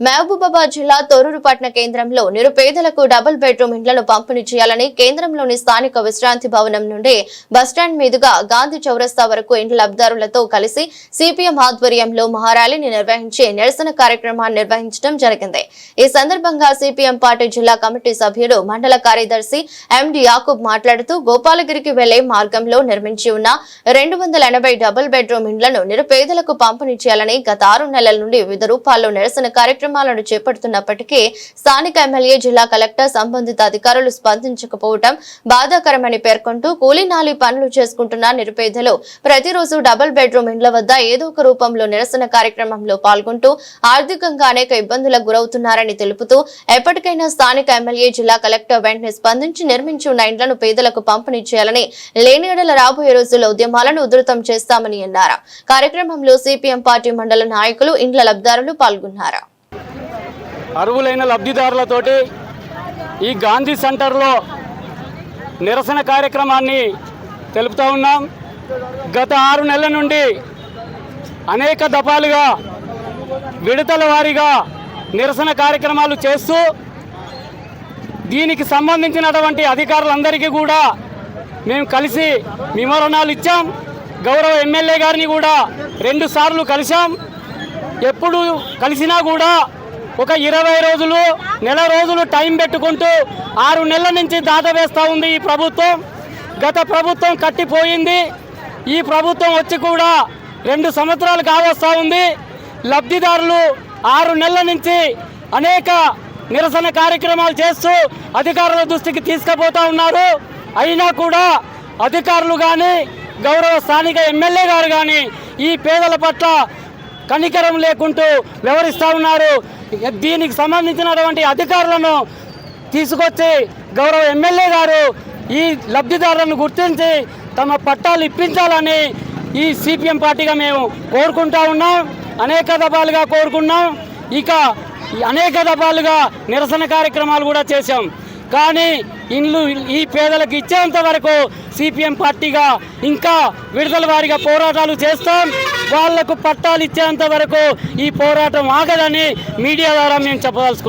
మహబూబాబాద్ జిల్లా తొరూరు పట్టణ కేంద్రంలో నిరుపేదలకు డబుల్ బెడ్రూమ్ ఇండ్లను పంపిణీ చేయాలని కేంద్రంలోని స్థానిక విశ్రాంతి భవనం నుండి బస్టాండ్ మీదుగా గాంధీ చౌరస్తా వరకు ఇండ్ల లబ్దారులతో కలిసి సిపిఎం ఆధ్వర్యంలో మహారాలీని నిర్వహించి నిరసన కార్యక్రమాన్ని నిర్వహించడం జరిగింది. ఈ సందర్భంగా సిపిఎం పార్టీ జిల్లా కమిటీ సభ్యుడు మండల కార్యదర్శి ఎండి యాకూబ్ మాట్లాడుతూ గోపాలగిరికి వెళ్ళే మార్గంలో నిర్మించి ఉన్న రెండు వందల ఎనభై డబుల్ బెడ్రూమ్ ఇండ్లను నిరుపేదలకు పంపిణీ చేయాలని గత ఆరు నెలల నుండి వివిధ రూపాల్లో నిరసన కార్యక్రమం కార్యక్రమాలను చేపడుతున్నప్పటికీ స్థానిక ఎమ్మెల్యే జిల్లా కలెక్టర్ సంబంధిత అధికారులు స్పందించకపోవడం బాధాకరమని పేర్కొంటూ కూలీనాలి పనులు చేసుకుంటున్న నిరుపేదలు ప్రతిరోజు డబుల్ బెడ్రూమ్ ఇండ్ల వద్ద ఏదో ఒక రూపంలో నిరసన కార్యక్రమంలో పాల్గొంటూ ఆర్థికంగా అనేక ఇబ్బందులకు గురవుతున్నారని తెలుపుతూ ఎప్పటికైనా స్థానిక ఎమ్మెల్యే జిల్లా కలెక్టర్ వెంటనే స్పందించి నిర్మించి ఉన్న ఇండ్లను పేదలకు పంపిణీ చేయాలని లేని రాబోయే రోజుల్లో ఉద్యమాలను ఉధృతం చేస్తామని అన్నారు. కార్యక్రమంలో సిపిఎం పార్టీ మండల నాయకులు ఇండ్ల లబ్దారులు పాల్గొన్నారు. అర్హులైన లబ్ధిదారులతోటి ఈ గాంధీ సెంటర్లో నిరసన కార్యక్రమాన్ని తెలుపుతూ ఉన్నాం. గత ఆరు నెలల నుండి అనేక దఫాలుగా విడతల వారీగా నిరసన కార్యక్రమాలు చేస్తూ దీనికి సంబంధించినటువంటి అధికారులందరికీ కూడా మేము కలిసి వివరణాలు ఇచ్చాం. గౌరవ ఎమ్మెల్యే గారిని కూడా రెండుసార్లు కలిశాం. ఎప్పుడు కలిసినా కూడా ఒక ఇరవై రోజులు నెల రోజులు టైం పెట్టుకుంటూ ఆరు నెలల నుంచి దాట వేస్తూ ఉంది ఈ ప్రభుత్వం. గత ప్రభుత్వం కట్టిపోయింది. ఈ ప్రభుత్వం వచ్చి కూడా రెండు సంవత్సరాలు కావస్తూ ఉంది. లబ్ధిదారులు ఆరు నెలల నుంచి అనేక నిరసన కార్యక్రమాలు చేస్తూ అధికారుల దృష్టికి తీసుకుపోతా ఉన్నారు. అయినా కూడా అధికారులు కానీ గౌరవ స్థానిక ఎమ్మెల్యే గారు కానీ ఈ పేదల పట్ల కనికరం లేకుంటూ వ్యవహరిస్తూ ఉన్నారు. దీనికి సంబంధించినటువంటి అధికారులను తీసుకొచ్చి గౌరవ ఎమ్మెల్యే గారు ఈ లబ్ధిదారులను గుర్తించి తమ పట్టాలు ఇప్పించాలని ఈ సిపిఎం పార్టీగా మేము కోరుకుంటా ఉన్నాం. అనేక దఫాలుగా కోరుకున్నాం. ఇక అనేక దఫాలుగా నిరసన కార్యక్రమాలు కూడా చేశాం. కానీ ఇండ్లు ఈ పేదలకు ఇచ్చేంత వరకు సిపిఎం పార్టీగా ఇంకా విడుదల వారిగా పోరాటాలు చేస్తాం. వాళ్ళకు పట్టాలు ఇచ్చేంత వరకు ఈ పోరాటం ఆగదని మీడియా ద్వారా మేము చెప్పదలుచుకుంటాం